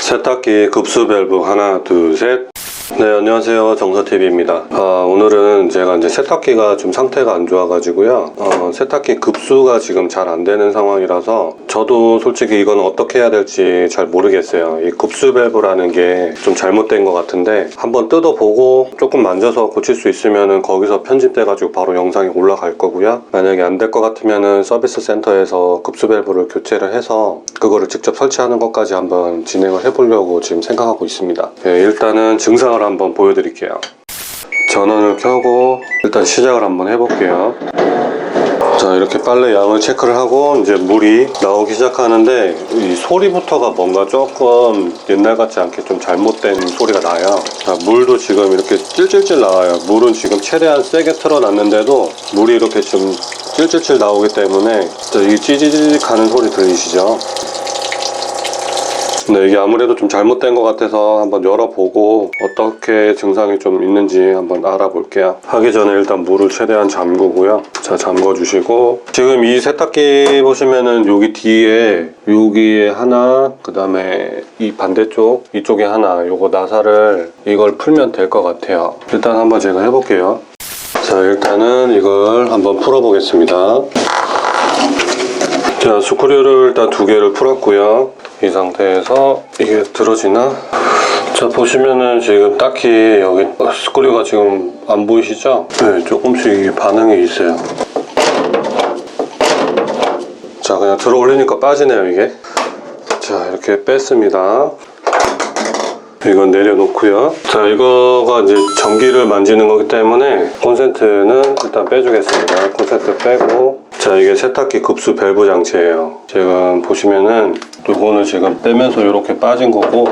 세탁기 급수 밸브 하나 둘 셋 네 안녕하세요. 정서TV입니다. 아, 오늘은 제가 이제 세탁기가 좀 상태가 안 좋아가지고요. 어, 세탁기 급수가 지금 잘 안 되는 상황이라서 저도 솔직히 이건 어떻게 해야 될지 잘 모르겠어요. 이 급수 밸브라는 게 좀 잘못된 것 같은데 한번 뜯어보고 조금 만져서 고칠 수 있으면 거기서 편집돼가지고 바로 영상이 올라갈 거고요. 만약에 안 될 것 같으면은 서비스 센터에서 급수 밸브를 교체를 해서 그거를 직접 설치하는 것까지 한번 진행을 해보려고 지금 생각하고 있습니다. 네, 일단은 증상을 한번 보여드릴게요. 전원을 켜고 일단 시작을 한번 해볼게요. 자 이렇게 빨래 양을 체크를 하고 이제 물이 나오기 시작하는데 이 소리부터가 뭔가 조금 옛날 같지 않게 좀 잘못된 소리가 나요. 자 물도 지금 이렇게 찔찔찔 나와요. 물은 지금 최대한 세게 틀어놨는데도 물이 이렇게 좀 찔찔찔 나오기 때문에 자, 이 찌지직 하는 소리 들리시죠 네, 이게 아무래도 좀 잘못된 것 같아서 한번 열어보고 어떻게 증상이 좀 있는지 한번 알아볼게요. 하기 전에 일단 물을 최대한 잠그고요. 자, 잠궈 주시고 지금 이 세탁기 보시면은 여기 뒤에 여기에 하나, 그 다음에 이 반대쪽 이쪽에 하나 요거 나사를 이걸 풀면 될 것 같아요. 일단 한번 제가 해볼게요. 자, 일단은 이걸 한번 풀어보겠습니다. 자, 스크류를 일단 두 개를 풀었고요. 이 상태에서 이게 들어지나? 자, 보시면은 지금 딱히 여기 스크류가 지금 안 보이시죠? 네, 조금씩 반응이 있어요. 자, 그냥 들어 올리니까 빠지네요, 이게. 자, 이렇게 뺐습니다. 이건 내려놓고요. 자, 이거가 이제 전기를 만지는 거기 때문에 콘센트는 일단 빼주겠습니다. 콘센트 빼고. 자, 이게 세탁기 급수 밸브 장치예요. 지금 보시면은 요거는 지금 빼면서 이렇게 빠진 거고,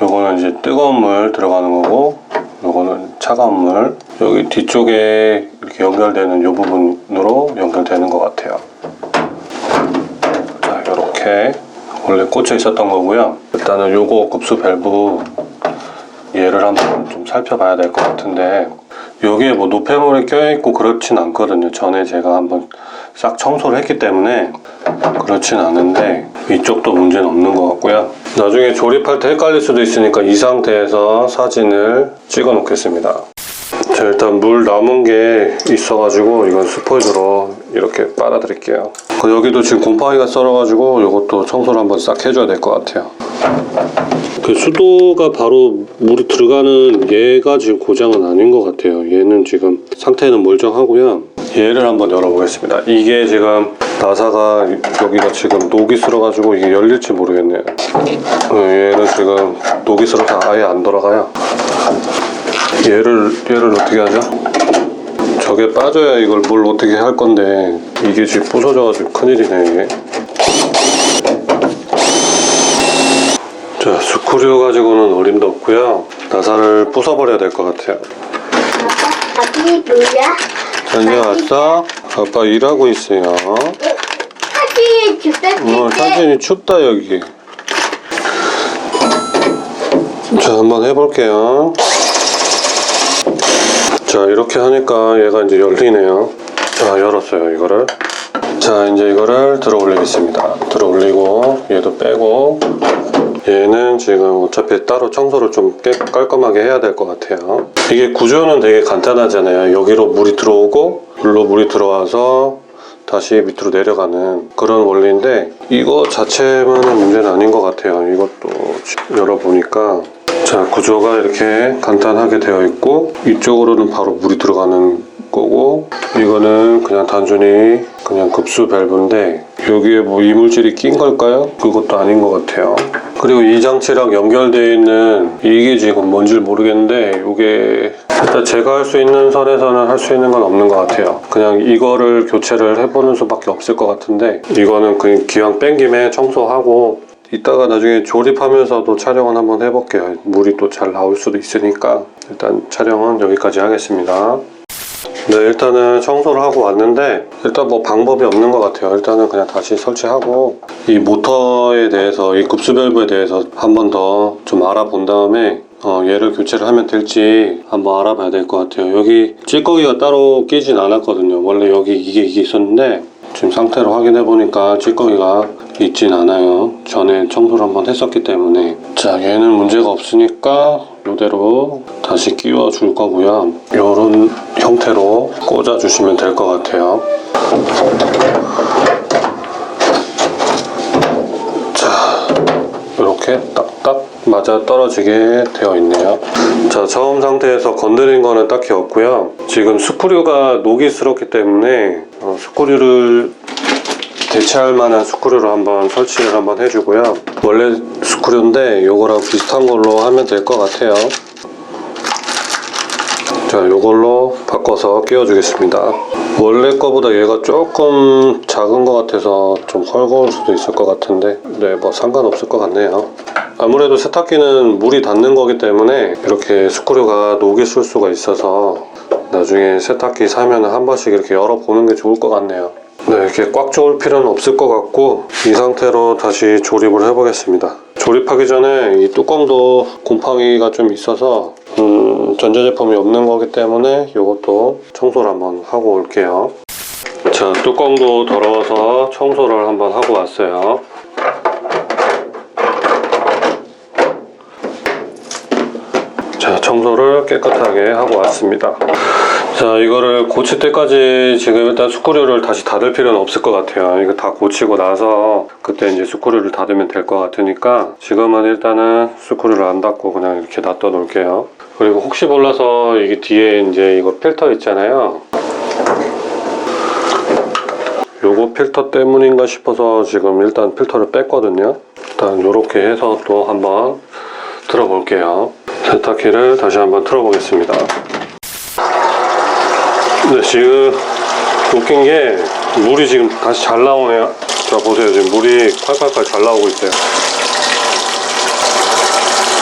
요거는 이제 뜨거운 물 들어가는 거고, 요거는 차가운 물. 여기 뒤쪽에 이렇게 연결되는 요 부분으로 연결되는 것 같아요. 자, 요렇게. 원래 꽂혀 있었던 거고요. 일단은 요거 급수 밸브 얘를 한번 좀 살펴봐야 될 것 같은데 여기에 뭐 노폐물이 껴있고 그렇진 않거든요. 전에 제가 한번 싹 청소를 했기 때문에 그렇진 않은데 이쪽도 문제는 없는 것 같고요. 나중에 조립할 때 헷갈릴 수도 있으니까 이 상태에서 사진을 찍어 놓겠습니다. 자, 일단 물 남은 게 있어가지고 이건 스포이드로 이렇게 빨아 드릴게요. 그 여기도 지금 곰팡이가 썰어가지고 이것도 청소를 한번 싹 해줘야 될 것 같아요. 그 수도가 바로 물이 들어가는 얘가 지금 고장은 아닌 것 같아요. 얘는 지금 상태는 멀쩡하고요. 얘를 한번 열어보겠습니다. 이게 지금 나사가 여기가 지금 녹이 슬어가지고 이게 열릴지 모르겠네요. 어, 얘는 지금 녹이 슬어서 아예 안 돌아가요. 얘를 얘를 어떻게 하죠? 저게 빠져야 이걸 뭘 어떻게 할 건데 이게 지금 부서져가지고 큰일이네 이게. 자 스크류 가지고는 어림도 없고요. 나사를 부숴버려야 될 것 같아요. 어디 뭐야? 현재 왔어? 아빠 일하고 있어요. 사진. 어, 사진이 춥다 여기. 자 한번 해볼게요. 자 이렇게 하니까 얘가 이제 열리네요. 자 열었어요 이거를. 자 이제 이거를 들어 올리겠습니다. 들어 올리고 얘도 빼고 얘는 지금 어차피 따로 청소를 좀 깨, 깔끔하게 해야 될 것 같아요. 이게 구조는 되게 간단하잖아요. 여기로 물이 들어오고 물로 물이 들어와서 다시 밑으로 내려가는 그런 원리인데 이거 자체만은 문제는 아닌 것 같아요. 이것도 열어보니까 자 구조가 이렇게 간단하게 되어 있고 이쪽으로는 바로 물이 들어가는 거고 이거는 그냥 단순히 그냥 급수 밸브인데 여기에 뭐 이물질이 낀 걸까요? 그것도 아닌 것 같아요. 그리고 이 장치랑 연결되어 있는 이게 지금 뭔지 모르겠는데 이게 일단 제가 할 수 있는 선에서는 할 수 있는 건 없는 것 같아요. 그냥 이거를 교체를 해보는 수밖에 없을 것 같은데 이거는 그냥 기왕 뺀 김에 청소하고 이따가 나중에 조립하면서도 촬영을 한번 해볼게요. 물이 또 잘 나올 수도 있으니까 일단 촬영은 여기까지 하겠습니다. 네, 일단은 청소를 하고 왔는데 일단 뭐 방법이 없는 것 같아요. 일단은 그냥 다시 설치하고 이 모터에 대해서 이 급수 밸브에 대해서 한 번 더 좀 알아본 다음에 어, 얘를 교체를 하면 될지 한번 알아봐야 될 것 같아요. 여기 찌꺼기가 따로 끼진 않았거든요. 원래 여기 이게 이게 있었는데 지금 상태로 확인해 보니까 찌꺼기가 있진 않아요. 전에 청소를 한번 했었기 때문에. 자, 얘는 문제가 없으니까 이대로 다시 끼워 줄 거고요. 이런 형태로 꽂아 주시면 될 것 같아요. 자, 이렇게 딱딱 맞아 떨어지게 되어 있네요. 자, 처음 상태에서 건드린 거는 딱히 없고요. 지금 스크류가 녹이스럽기 때문에 어, 스크류를 대체할 만한 스크류를 한번 설치를 한번 해주고요. 원래 스크류인데 요거랑 비슷한 걸로 하면 될 것 같아요. 자, 요걸로 바꿔서 끼워 주겠습니다. 원래 거보다 얘가 조금 작은 것 같아서 좀 헐거울 수도 있을 것 같은데, 네, 뭐 상관없을 것 같네요. 아무래도 세탁기는 물이 닿는 거기 때문에 이렇게 스크류가 녹이 쓸 수가 있어서 나중에 세탁기 사면 한 번씩 이렇게 열어보는 게 좋을 것 같네요. 네, 이렇게 꽉 조을 필요는 없을 것 같고 이 상태로 다시 조립을 해보겠습니다. 조립하기 전에 이 뚜껑도 곰팡이가 좀 있어서 음, 전자제품이 없는 거기 때문에 이것도 청소를 한번 하고 올게요. 자, 뚜껑도 더러워서 청소를 한번 하고 왔어요. 자, 청소를 깨끗하게 하고 왔습니다. 자, 이거를 고칠 때까지 지금 일단 스크류를 다시 닫을 필요는 없을 것 같아요. 이거 다 고치고 나서 그때 이제 스크류를 닫으면 될 것 같으니까 지금은 일단은 스크류를 안 닫고 그냥 이렇게 놔둬 놓을게요. 그리고 혹시 몰라서 이게 뒤에 이제 이거 필터 있잖아요. 요거 필터 때문인가 싶어서 지금 일단 필터를 뺐거든요. 일단 요렇게 해서 또 한번 틀어볼게요. 세탁기를 다시 한번 틀어 보겠습니다. 네, 지금 웃긴 게 물이 지금 다시 잘 나오네요. 자, 보세요. 지금 물이 콸콸콸 잘 나오고 있어요.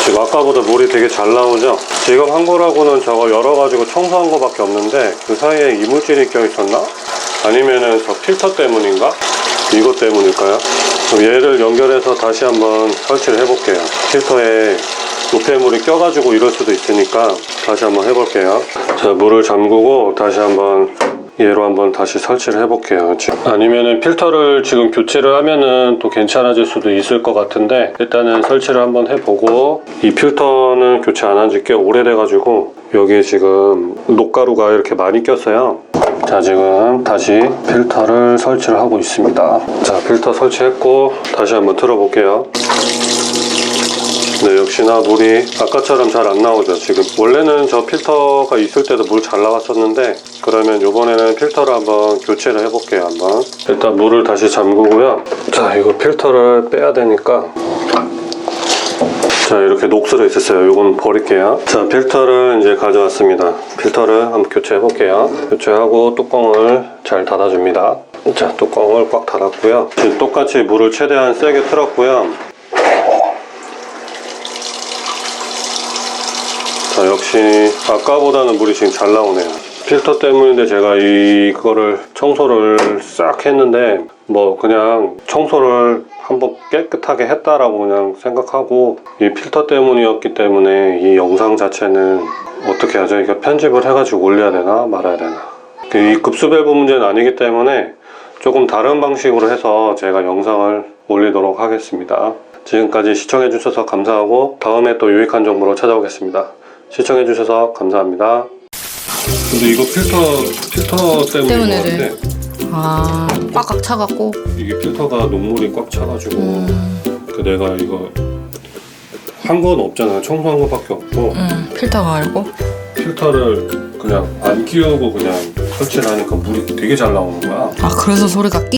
지금 아까보다 물이 되게 잘 나오죠? 지금 한 거라고는 저거 열어가지고 청소한 거밖에 없는데 그 사이에 이물질이 껴있었나? 아니면은 저 필터 때문인가? 이것 때문일까요? 그럼 얘를 연결해서 다시 한번 설치를 해볼게요. 필터에 노폐물이 껴가지고 이럴 수도 있으니까 다시 한번 해볼게요. 자, 물을 잠그고 다시 한번 얘로 한번 다시 설치를 해볼게요. 지금. 아니면은 필터를 지금 교체를 하면은 또 괜찮아질 수도 있을 것 같은데 일단은 설치를 한번 해보고 이 필터는 교체 안 한 지 꽤 오래돼가지고 여기에 지금 녹가루가 이렇게 많이 꼈어요. 자 지금 다시 필터를 설치를 하고 있습니다. 자 필터 설치했고 다시 한번 틀어볼게요. 네, 역시나 물이 아까처럼 잘 안 나오죠. 지금 원래는 저 필터가 있을 때도 물 잘 나왔었는데 그러면 이번에는 필터를 한번 교체를 해볼게요. 한번 일단 물을 다시 잠그고요. 자, 이거 필터를 빼야 되니까 자, 이렇게 녹슬어 있었어요. 이건 버릴게요. 자, 필터를 이제 가져왔습니다. 필터를 한번 교체해 볼게요. 교체하고 뚜껑을 잘 닫아줍니다. 자, 뚜껑을 꽉 닫았고요. 지금 똑같이 물을 최대한 세게 틀었고요. 자, 역시 아까보다는 물이 지금 잘 나오네요. 필터 때문인데 제가 이거를 청소를 싹 했는데 뭐 그냥 청소를 한번 깨끗하게 했다라고 그냥 생각하고 이 필터 때문이었기 때문에 이 영상 자체는 어떻게 하죠? 이거 편집을 해가지고 올려야 되나 말아야 되나 이 급수 밸브 문제는 아니기 때문에 조금 다른 방식으로 해서 제가 영상을 올리도록 하겠습니다. 지금까지 시청해주셔서 감사하고 다음에 또 유익한 정보로 찾아오겠습니다. 시청해주셔서 감사합니다. 근데 이거 필터 필터 때문인 때문에 것 그래. 같아. 아, 꽉꽉 차갖고. 이게 필터가 녹물이 꽉 차가지고 음, 그 내가 이거 한 건 없잖아. 청소한 것밖에 없고 음, 필터 말고. 필터를 그냥 안 끼우고 그냥 설치를 하니까 물이 되게 잘 나오는 거야. 아, 그래서 소리가